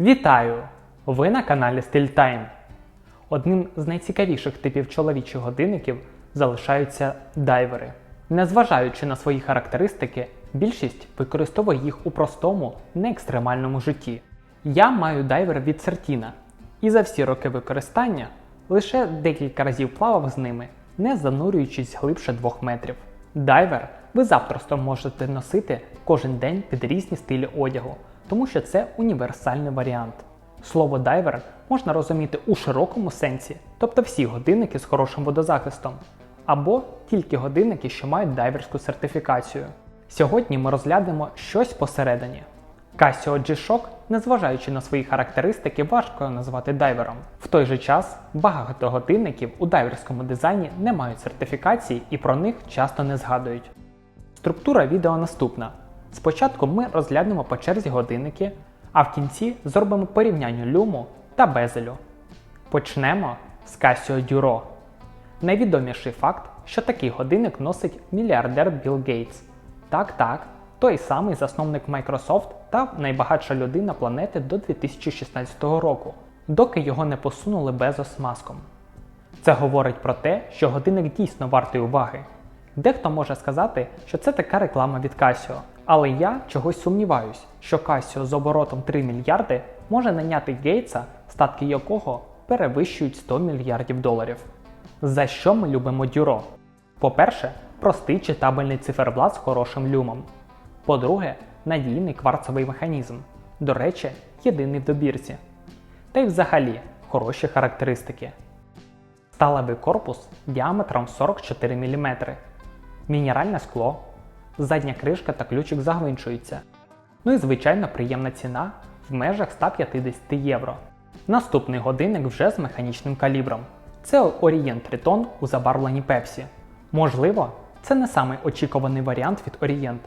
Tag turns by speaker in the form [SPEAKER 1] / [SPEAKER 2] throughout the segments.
[SPEAKER 1] Вітаю! Ви на каналі Style Time. Одним з найцікавіших типів чоловічих годинників залишаються дайвери. Незважаючи на свої характеристики, більшість використовує їх у простому, неекстремальному житті. Я маю дайвер від Certina, і за всі роки використання лише декілька разів плавав з ними, не занурюючись глибше 2 метрів. Дайвер ви запросто можете носити кожен день під різні стилі одягу, тому що це універсальний варіант. Слово дайвер можна розуміти у широкому сенсі, тобто всі годинники з хорошим водозахистом, або тільки годинники, що мають дайверську сертифікацію. Сьогодні ми розглянемо щось посередині. Casio G-Shock, незважаючи на свої характеристики, важко назвати дайвером. В той же час багато годинників у дайверському дизайні не мають сертифікації і про них часто не згадують. Структура відео наступна. Спочатку ми розглянемо по черзі годинники, а в кінці зробимо порівняння люму та безелю. Почнемо з Casio Duro. Найвідоміший факт, що такий годинник носить мільярдер Білл Гейтс. Так, так, той самий засновник Microsoft та найбагатша людина планети до 2016 року, доки його не посунули Безос маском. Це говорить про те, що годинник дійсно вартий уваги. Дехто може сказати, що це така реклама від Casio, але я чогось сумніваюсь, що Casio з оборотом 3 мільярди може наняти Гейтса, статки якого перевищують 100 мільярдів доларів. За що ми любимо Дюро? По-перше, простий читабельний циферблат з хорошим люмом. По-друге, надійний кварцовий механізм. До речі, єдиний в добірці. Та й взагалі хороші характеристики. Сталевий корпус діаметром 44 мм. Мінеральне скло, задня кришка та ключик загвинчуються. Ну і звичайно приємна ціна в межах 150 євро. Наступний годинник вже з механічним калібром. Це Orient Triton у забарвленні Pepsi. Можливо, це не самий очікуваний варіант від Orient,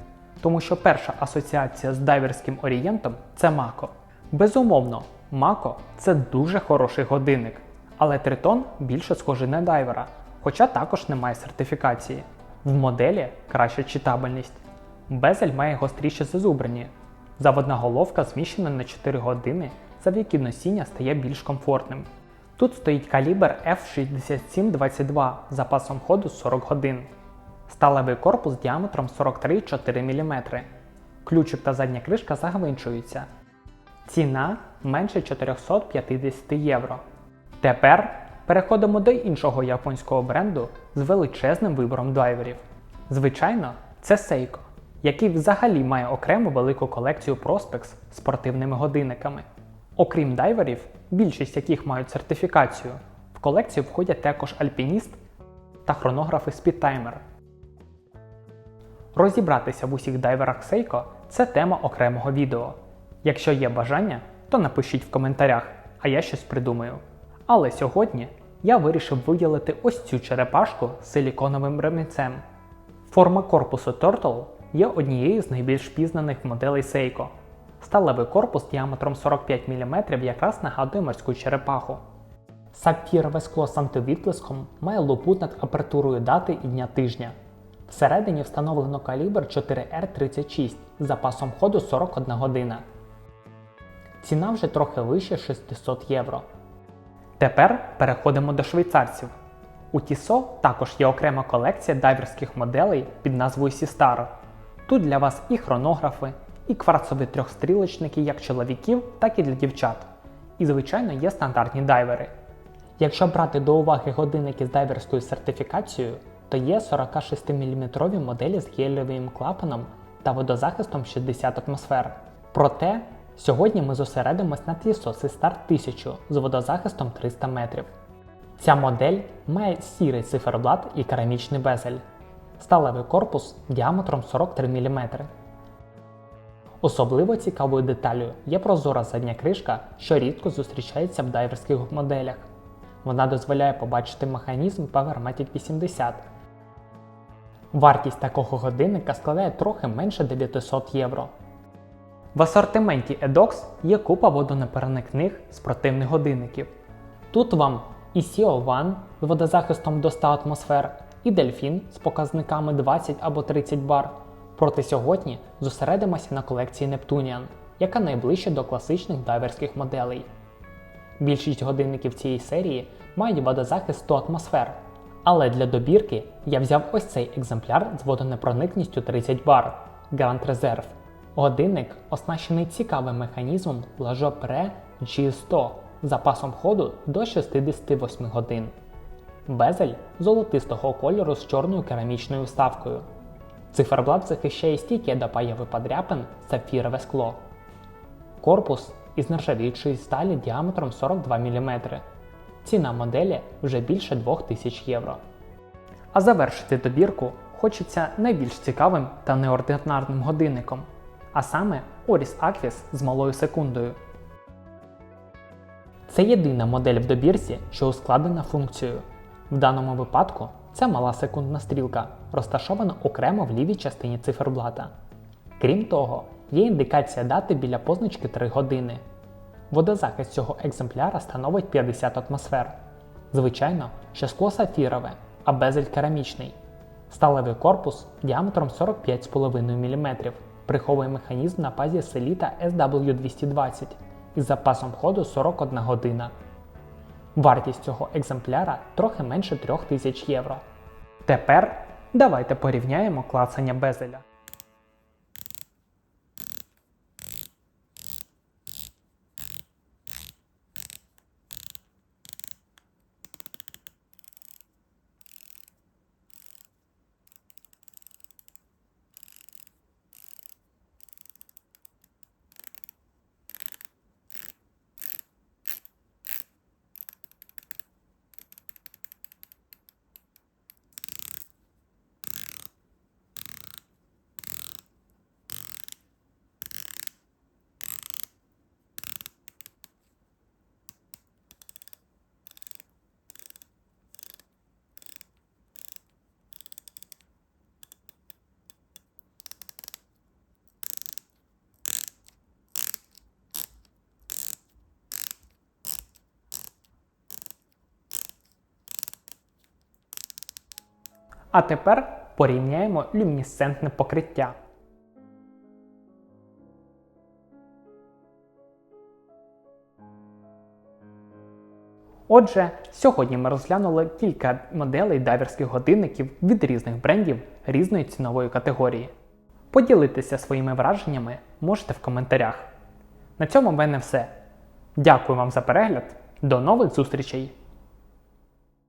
[SPEAKER 1] тому що перша асоціація з дайверським орієнтом це Мако. Безумовно, Мако це дуже хороший годинник, але Тритон більше схожий на дайвера, хоча також не має сертифікації. В моделі краща читабельність. Безель має гостріші зазубрені. Заводна головка зміщена на 4 години, завдяки носіння стає більш комфортним. Тут стоїть калібр F6722 з запасом ходу 40 годин. Сталевий корпус діаметром 43,4 мм. Ключик та задня кришка загвинчуються. Ціна менше 450 євро. Тепер переходимо до іншого японського бренду з величезним вибором дайверів. Звичайно, це Seiko, який взагалі має окрему велику колекцію Prospex з спортивними годинниками. Окрім дайверів, більшість яких мають сертифікацію, в колекцію входять також альпініст та хронографи Speedtimer. Розібратися в усіх дайверах Seiko – це тема окремого відео. Якщо є бажання, то напишіть в коментарях, а я щось придумаю. Але сьогодні я вирішив виділити ось цю черепашку з силіконовим ремінцем. Форма корпусу Turtle є однією з найбільш пізнаних моделей Seiko. Сталевий корпус діаметром 45 мм якраз нагадує морську черепаху. Сапфірове скло з антивідблиском має лупу над апертурою дати і дня тижня. Всередині встановлено калібр 4R36 з запасом ходу 41 година. Ціна вже трохи вище 600 євро. Тепер переходимо до швейцарців. У Tissot також є окрема колекція дайверських моделей під назвою Sistar. Тут для вас і хронографи, і кварцові трьохстрілочники як чоловіків, так і для дівчат. І, звичайно, є стандартні дайвери. Якщо брати до уваги годинники з дайверською сертифікацією, то є 46-мм моделі з гелєвим клапаном та водозахистом 60 атмосфер. Проте, сьогодні ми зосередимось на Tissot Sistar 1000 з водозахистом 300 метрів. Ця модель має сірий циферблат і керамічний безель. Сталевий корпус діаметром 43 мм. Особливо цікавою деталлю є прозора задня кришка, що рідко зустрічається в дайверських моделях. Вона дозволяє побачити механізм Powermatic 80. Вартість такого годинника складає трохи менше 900 євро. В асортименті Edox є купа водонепереникних спортивних годинників. Тут вам і Seo One з водозахистом до 100 атмосфер, і Delfin з показниками 20 або 30 бар. Проте сьогодні зосередимося на колекції Neptunian. яка найближча до класичних дайверських моделей. Більшість годинників цієї серії мають водозахист 100 атмосфер, але для добірки я взяв ось цей екземпляр з водонепроникністю 30 бар Grand Reserve. Годинник оснащений цікавим механізмом Pre G100 з запасом ходу до 68 годин. Безель золотистого кольору з чорною керамічною вставкою. Циферблат захищає стійке до появи подряпин сапфірове скло. Корпус із нержавіючої сталі діаметром 42 мм. Ціна моделі вже більше 2000 євро. А завершити добірку хочеться найбільш цікавим та неординарним годинником, а саме Oris Aquis з малою секундою. Це єдина модель в добірці, що ускладнена функцією. В даному випадку це мала секундна стрілка, розташована окремо в лівій частині циферблата. Крім того, є індикація дати біля позначки 3 години. Водозахист цього екземпляра становить 50 атмосфер. Звичайно, що скло сафірове, а безель керамічний. Сталевий корпус діаметром 45,5 мм приховує механізм на базі селіта SW220 із запасом ходу 41 година. Вартість цього екземпляра трохи менше 3000 євро. Тепер давайте порівняємо клацання безеля. А тепер порівняємо люмінесцентне покриття. Отже, сьогодні ми розглянули кілька моделей дайверських годинників від різних брендів різної цінової категорії. Поділитися своїми враженнями можете в коментарях. На цьому в мене все. Дякую вам за перегляд. До нових зустрічей!